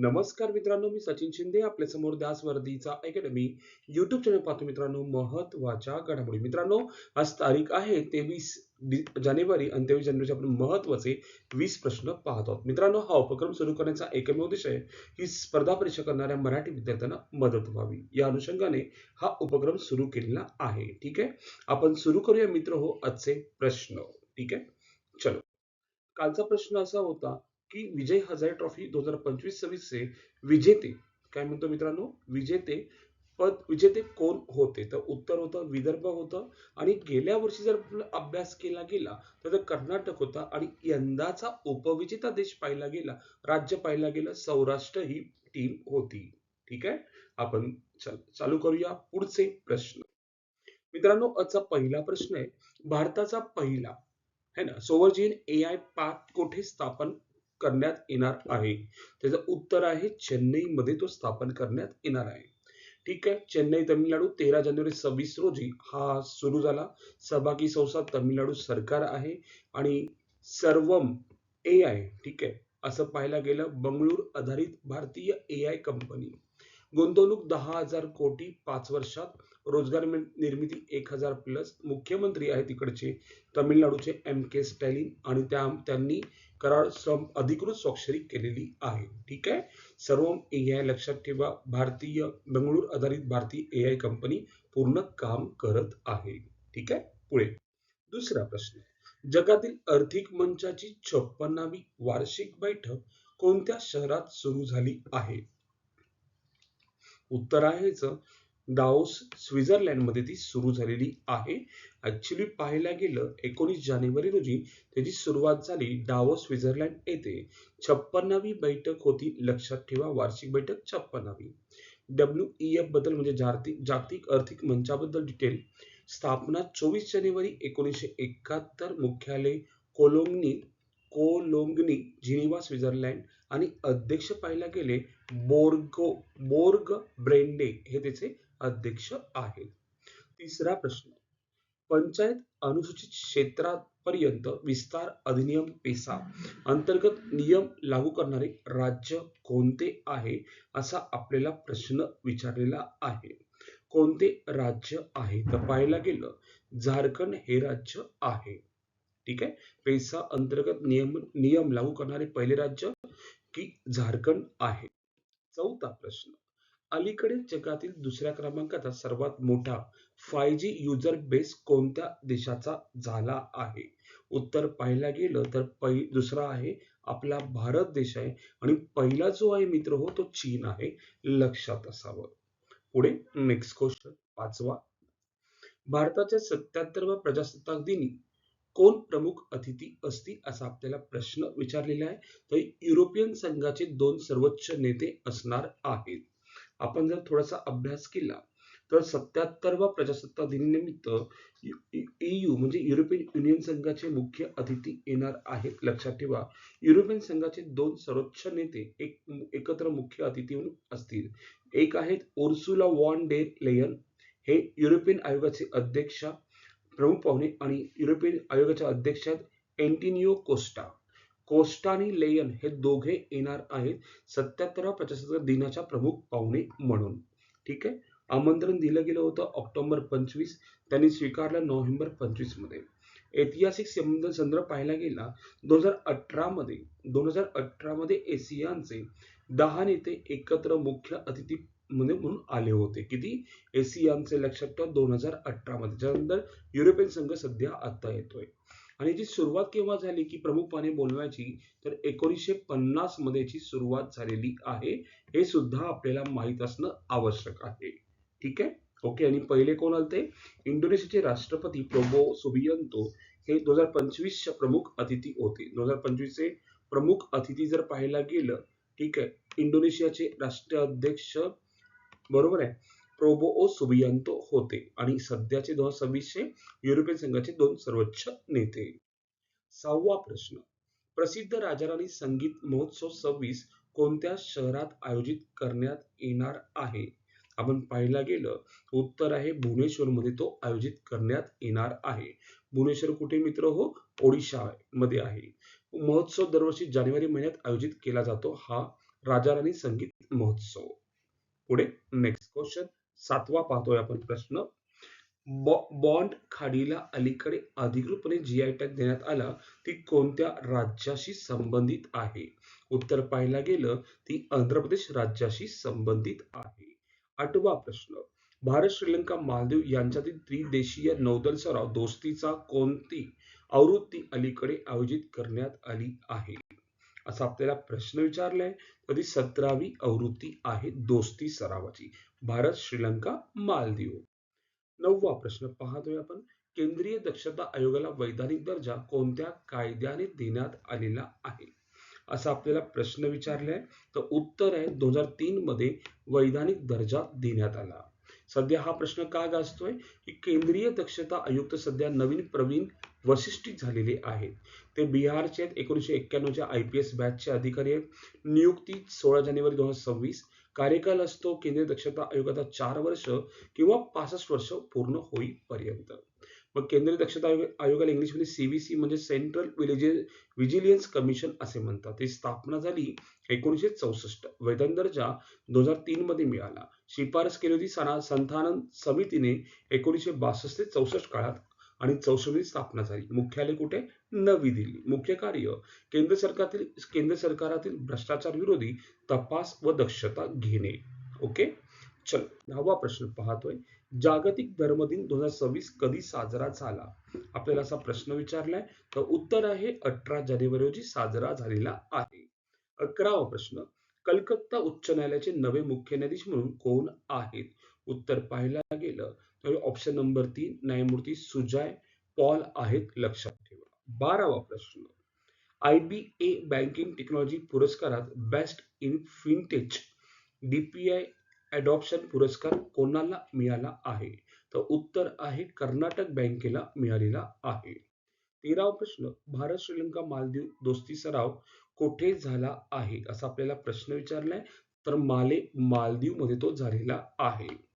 नमस्कार मित्रांनो मी सचिन शिंदे आपल्यासमोर दास वर्दीचा अकॅडमी युट्यूब चॅनल पाहतो मित्रांनो महत्त्वाच्या घडामोडी. मित्रांनो आज तारीख आहे तेवीस जानेवारी आणि तेवीस जानेवारीचे आपण महत्त्वाचे वीस प्रश्न पाहत आहोत. मित्रांनो हा उपक्रम सुरू करण्याचा एकमेव उद्देश आहे की स्पर्धा परीक्षा करणाऱ्या मराठी विद्यार्थ्यांना मदत व्हावी. या अनुषंगाने हा उपक्रम सुरू केलेला आहे. ठीक आहे? आपण सुरू करूया मित्र हो आजचे प्रश्न. ठीक आहे? चलो. कालचा प्रश्न असा होता की विजय हजारे ट्रॉफी दोन हजार पंचवीस सव्वीस चे विजेते काय म्हणतो मित्रांनो? विजेते पद विजेते कोण होते? तर उत्तर होतं विदर्भ होतं. आणि गेल्या वर्षी जर अभ्यास केला गेला तर कर्नाटक होता. आणि यंदाचा उपविजेता देश पाहिला गेला राज्य पाहिला गेलं सौराष्ट्र ही टीम होती. ठीक आहे? आपण चालू करूया पुढचे प्रश्न. मित्रांनो आजचा पहिला प्रश्न आहे भारताचा पहिला है ना? सोवर्जिन ए आय पार्क कोठे स्थापन करण्यात येणार आहे. त्याचं उत्तर आहे चेन्नईमध्ये तो स्थापन करण्यात येणार आहे. ठीक आहे चेन्नई तमिळनाडू तेरा जानेवारी सव्वीस रोजी हा सुरू झाला. सहभागी संस्था तमिळनाडू सरकार आहे आणि सर्वम ए आय ठीक आहे असं पाहायला गेलं बंगळूर आधारित भारतीय ए आय कंपनी गुंतवणूक दहा हजार कोटी पाच वर्षात रोजगार निर्मिती एक हजार प्लस मुख्यमंत्री आहे तिकडचे तमिळनाडूचे एम के स्टॅलिन आणि त्या त्यांनी करार सम अधिकृत स्वाक्षरी केलेली आहे. ठीक आहे? सर्व ए आय लक्षात ठेवा. भारतीय बंगळूर आधारित भारतीय ए आय कंपनी पूर्ण काम करत आहे. ठीक आहे? पुढे. दुसरा प्रश्न. जगातील आर्थिक मंचाची छप्पन्नावी वार्षिक बैठक कोणत्या शहरात सुरू झाली आहे? उत्तर आहे दाओस डाओस स्वित्झर्लंडमध्ये ती सुरू झालेली आहे. ऍक्च्युली पाहायला गेलं एकोणीस जानेवारी रोजी त्याची सुरुवात झाली डावोस स्वित्झर्लंड येथे. छप्पन्नावी बैठक होती लक्षात ठेवा वार्षिक बैठक छप्पन्नावी. डब्ल्यू ई एफबद्दल म्हणजे जागतिक जागतिक आर्थिक मंचाबद्दल डिटेल स्थापना चोवीस जानेवारी एकोणीसशे एकाहत्तर मुख्यालय कोलोंगनी कोलोंगनी जिनिवा स्वित्झर्लंड आणि अध्यक्ष पाहायला गेले बोर्गो बोर्ग ब्रेंडे हे त्याचे अध्यक्ष आहेत तिसरा प्रश्न. पंचायत अनुसूचित क्षेत्रापर्यंत विस्तार अधिनियम पेसा. अंतर्गत नियम लागू करणारे राज्य कोणते आहे? असा आपल्याला प्रश्न विचारलेला आहे. कोणते राज्य आहे? तर पाहायला गेलं झारखंड हे राज्य आहे. ठीक आहे? पेसा अंतर्गत नियम नियम लागू करणारे पहिले राज्य की झारखंड आहे. चौथा प्रश्न. अलीकडील जगातील दुसऱ्या क्रमांकाचा सर्वात मोठा फाय जी युजर बेस कोणत्या देशाचा झाला आहे? उत्तर पाहायला गेलं तर पहि दुसरा आहे आपला भारत देश आहे आणि पहिला जो आहे मित्र हो तो चीन आहे. लक्षात असावं. पुढे नेक्स्ट क्वेश्चन पाचवा. भारताच्या सत्याहत्तरवा प्रजासत्ताक दिनी कोण प्रमुख अतिथी असतील असा आपल्याला प्रश्न विचारलेला आहे. तर युरोपियन संघाचे दोन सर्वोच्च नेते असणार आहेत. आपण जर थोडासा अभ्यास केला तर सत्याहत्तरवा प्रजासत्ताक दिनानिमित्त EU म्हणजे युरोपियन युनियन संघाचे मुख्य अतिथी येणार आहेत. लक्षात ठेवा युरोपियन संघाचे दोन सर्वोच्च नेते एक एकत्र मुख्य अतिथी म्हणून असतील. एक आहेत ओर्सुला वॉन डे लेयन हे युरोपियन आयोगाचे अध्यक्ष प्रमुख पाहुणे आणि युरोपियन आयोगाच्या अध्यक्ष आहेत एंटिनिओ कोस्टा कोस्टा आणि लेयन हे दोघे येणार आहेत सत्याहत्तराव्या प्रजासत्ताक दिनाच्या प्रमुख पाहुणे म्हणून. ठीक आहे? आमंत्रण दिलं गेलं होतं ऑक्टोबर पंचवीस. त्यांनी स्वीकारलं नोव्हेंबर पंचवीसमध्ये ऐतिहासिक संबंध संदर्भ पाहायला गेला दोन हजार अठरामध्ये दोन हजार अठरामध्ये एशियांचे दहा नेते एकत्र मुख्य अतिथी म्हणून आले होते. किती? एशियांचे लक्षात ठेवा दोन हजार अठरामध्ये ज्यानंतर त्यानंतर युरोपियन संघ सध्या आता येतोय. आणि याची सुरुवात केव्हा झाली की प्रमुखपणे बोलवायची तर एकोणीसशे पन्नासमध्ये सुरुवात झालेली आहे. हे सुद्धा आपल्याला माहीत असणं आवश्यक आहे. ठीक आहे? ओके आणि पहिले कोण आलते? इंडोनेशियाचे राष्ट्रपती प्रोबो सुबियंतो हे दोन हजार पंचवीसच्या प्रमुख अतिथी होते. दोन हजार पंचवीसचे प्रमुख अतिथी जर पाहायला गेलं ठीक आहे इंडोनेशियाचे राष्ट्राध्यक्ष बरोबर आहे? प्रोबो ओ सुबियांतो होते. आणि सध्याचे दोन सव्वीसशे युरोपियन संघाचे दोन सर्वोच्च नेते. सहावा प्रश्न. प्रसिद्ध राजाराणी संगीत महोत्सव सव्वीस कोणत्या शहरात आयोजित करण्यात येणार आहे? आपण पाहायला गेलं उत्तर आहे भुवनेश्वर मध्ये तो आयोजित करण्यात येणार आहे. भुवनेश्वर कुठे मित्र हो? ओडिशा मध्ये आहे. महोत्सव दरवर्षी जानेवारी महिन्यात आयोजित केला जातो हा राजाराणी संगीत महोत्सव. पुढे नेक्स्ट क्वेश्चन सातवा पाहतोय आपण प्रश्न. बॉन्ड खाडीला अलीकडे अधिकृतपणे जी आय टॅग देण्यात आला ती कोणत्या राज्याशी संबंधित आहे? उत्तर पाहायला गेलं ती आंध्र प्रदेश राज्याशी संबंधित आहे. आठवा प्रश्न. भारत श्रीलंका मालदीव यांच्यातील त्रिदेशीय नौदल सराव दोस्तीचा कोणती आवृत्ती अलीकडे आयोजित करण्यात आली आहे? असा आपल्याला प्रश्न विचारलाय. तर ती सतरावी आवृत्ती आहे दोस्ती सरावाची. भारत श्रीलंका मालदीव. नववा प्रश्न पाहतोय आपण. केंद्रीय दक्षता आयोगाला वैधानिक दर्जा कोणत्या कायद्याने देण्यात आलेला आहे? असा आपल्याला प्रश्न विचारलाय. तर उत्तर आहे दोन हजार तीन मध्ये वैधानिक दर्जा देण्यात आला. सध्या हा प्रश्न का गाजतोय? की केंद्रीय दक्षता आयुक्त सध्या नवीन प्रवीण वशिष्ठित झालेले आहेत. ते बिहारचे आहेत एकोणीसशे एक्क्याण्णवच्या आय पी एस बॅचचे अधिकारी आहेत. नियुक्ती सोळा जानेवारी दोन हजार सव्वीस. कार्यकाल असतो केंद्रीय दक्षता आयोगाचा चार वर्ष किंवा पासष्ट वर्ष पूर्ण होईपर्यंत. मग केंद्रीय दक्षता आयोग आयोगाला इंग्लिशमध्ये सीव्हीसी म्हणजे सेंट्रल विजिलियन्स कमिशन असे म्हणतात. ती स्थापना झाली एकोणीसशे चौसष्ट. वेतन दर्जा दोन हजार तीन मध्ये मिळाला. शिफारस केली होती संथानन समितीने एकोणीसशे बासष्ट ते चौसष्ट काळात. आणि चौसष्ट स्थापना झाली. मुख्यालय कुठे? नवी दिल्ली. मुख्य कार्य केंद्र सरकारतील केंद्र सरकारातील भ्रष्टाचार विरोधी तपास व दक्षता घेणे. ओके? चल दहावा प्रश्न पाहतोय. जागतिक धर्मदिन दोन हजार सव्वीस कधी साजरा झाला? आपल्याला असा प्रश्न विचारलाय तर उत्तर आहे अठरा जानेवारी रोजी साजरा झालेला आहे. अकरावा प्रश्न कलकत्ता उच्च न्यायालयाचे नवे मुख्य न्यायाधीश म्हणून कोण आहेत? उत्तर पाहायला गेलं तर ऑप्शन नंबर तीन न्यायमूर्ती सुजाय पॉल आहेत लक्षात ठेवा. बारावा प्रश्न. I B A banking technology पुरस्कारात best in fintech DPI adoption पुरस्कार कोणाला मिळाला आहे? तर उत्तर आहे कर्नाटक बँकेला मिळालेला आहे. तेरावा प्रश्न. भारत श्रीलंका मालदीव दोस्ती सराव कोठे झाला आहे? असा आपल्याला प्रश्न विचारलाय तर माले मालदीवमध्ये तो झालेला आहे.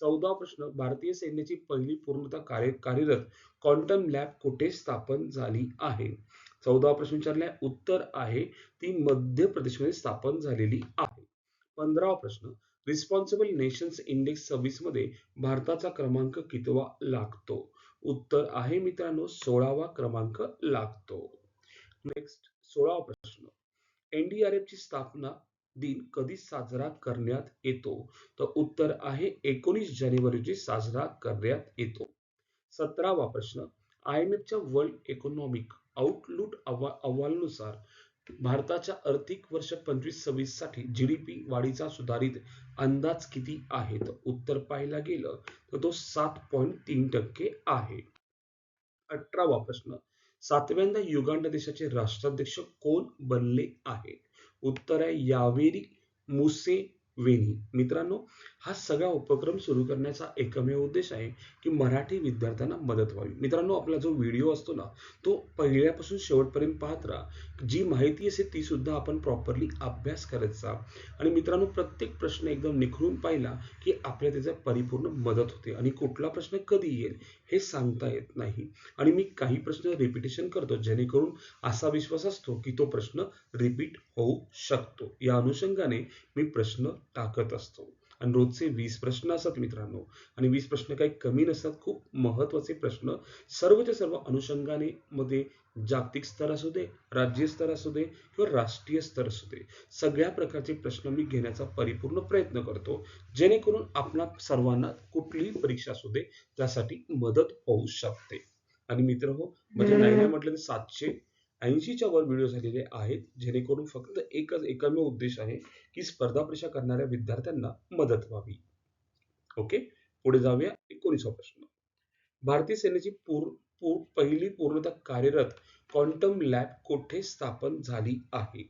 चौदा प्रश्न भारतीय सैन्याची पहिली पूर्णतः कार्य कार्यरत क्वांटम लॅब कुठे स्थापन झाली आहे? चौदा प्रश्न विचारलाय. उत्तर आहे ती मध्य प्रदेशमध्ये स्थापन झालेली आहे. पंधरावा प्रश्न रिस्पॉन्सिबल नेशन्स इंडेक्स सव्वीसमध्ये भारताचा क्रमांक कितवा लागतो? उत्तर आहे मित्रांनो सोळावा क्रमांक लागतो. नेक्स्ट सोळावा प्रश्न. एनडीआरएफ ची स्थापना दिन कधी साजरा करण्यात येतो? तर उत्तर आहे एकोणीस जानेवारी रोजी साजरा करण्यात येतो. सतरावा प्रश्न आय एम एफच्या वर्ल्ड इकॉनॉमिक आउटलुक अहवालानुसार भारताच्या आर्थिक वर्ष पंचवीस सव्वीससाठी जीडीपी वाढीचा सुधारित अंदाज किती आहे? तर उत्तर पाहायला गेलं तर तो सात पॉईंट तीन टक्के आहे. अठरावा प्रश्न सातव्यांदा युगांडा देशाचे राष्ट्राध्यक्ष कोण बनले आहे? उत्तर आहे यावेरी मुसेवेनी. मित्रांनो हा सगळा उपक्रम सुरू करण्याचा एकमेव उद्देश आहे की मराठी विद्यार्थ्यांना मदत व्हावी. मित्रांनो आपला जो व्हिडिओ असतो ना तो पहिल्यापासून शेवटपर्यंत पाहत राहा. जी माहिती असेल ती सुद्धा आपण प्रॉपरली अभ्यास करायचा आणि मित्रांनो प्रत्येक प्रश्न एकदम निखरून पाहिला की आपल्या त्याचा परिपूर्ण मदत होते आणि कुठला प्रश्न कधी येईल हे सांगता येत नाही. आणि मी काही प्रश्न रिपिटेशन करतो जेणेकरून असा विश्वास असतो की तो प्रश्न रिपीट होऊ शकतो. या अनुषंगाने मी प्रश्न टाकत असतो. आणि रोजचे वीस प्रश्न असतात मित्रांनो. आणि वीस प्रश्न काही कमी नसतात खूप महत्त्वाचे प्रश्न. सर्वच्या सर्व अनुषंगाने मध्ये जागतिक स्तर असू दे राज्य स्तर असू दे किंवा राष्ट्रीय स्तर असू दे सगळ्या प्रकारचे प्रश्न मी घेण्याचा परिपूर्ण प्रयत्न करतो. जेणेकरून आपणा सर्वांना कुठलीही परीक्षा असू दे त्यासाठी मदत होऊ शकते. आणि मित्र हो म्हणजे नाही नाही म्हटलं तर सातशे ऐंशीच्या वर व्हिडिओ झालेले आहेत जेणेकरून फक्त एकच एकमेव उद्देश आहे की स्पर्धा परीक्षा करणाऱ्या विद्यार्थ्यांना मदत व्हावी. ओके पुढे जाऊया एकोणीसवा प्रश्न. भारतीय सेनेची पूर, पूर पहिली पूर्णतः कार्यरत क्वांटम लॅब कोठे स्थापन झाली आहे?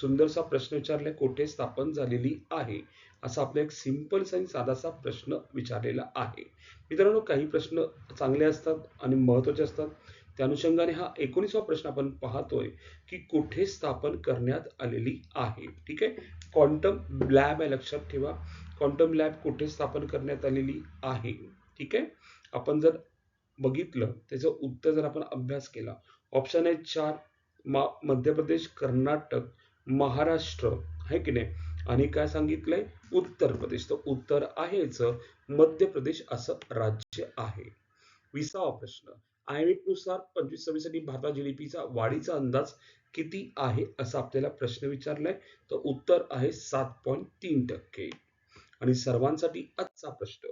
सुंदरसा प्रश्न विचारलाय कोठे स्थापन झालेली आहे? असा आपला एक सिंपल आणि साधासा प्रश्न विचारलेला आहे. मित्रांनो काही प्रश्न चांगले असतात आणि महत्त्वाचे असतात. त्या अनुषंगाने हा एकोणीसवा प्रश्न आपण पाहतोय की कुठे स्थापन करण्यात आलेली आहे. ठीक आहे? क्वांटम लॅब आहे लक्षात ठेवा. क्वांटम लॅब कुठे स्थापन करण्यात आलेली आहे? ठीक आहे? आपण जर बघितलं त्याचं उत्तर जर आपण अभ्यास केला ऑप्शन आहे चार मा मध्य प्रदेश कर्नाटक महाराष्ट्र आहे की नाही? आणि काय सांगितलंय? उत्तर प्रदेश. तर उत्तर आहेच मध्य प्रदेश असं राज्य आहे. विसावा प्रश्न. आयएमएफनुसार पंचवीस सव्वीससाठी भारतात जी डी पीचा वाढीचा अंदाज किती आहे असा आपल्याला प्रश्न विचारलाय. तर उत्तर आहे सात पॉईंट तीन टक्के. आणि सर्वांसाठी आजचा प्रश्न.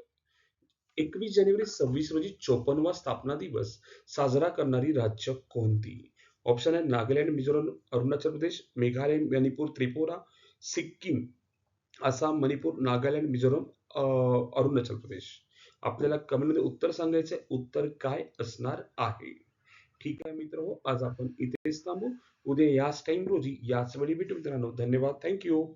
एकवीस जानेवारी सव्वीस रोजी चोपन्नवा स्थापना दिवस साजरा करणारी राज्य कोणती? ऑप्शन आहे नागालँड मिझोरम अरुणाचल प्रदेश मेघालय मणिपूर त्रिपुरा सिक्कीम आसाम मणिपूर नागालँड मिझोरम अरुणाचल प्रदेश. आपल्याला कमेंटमध्ये उत्तर सांगायचं उत्तर काय असणार आहे? ठीक आहे मित्र हो आज आपण इथेच थांबू. उद्या याच टाइम रोजी याच वेळी भेटू मित्रांनो. धन्यवाद. थँक्यू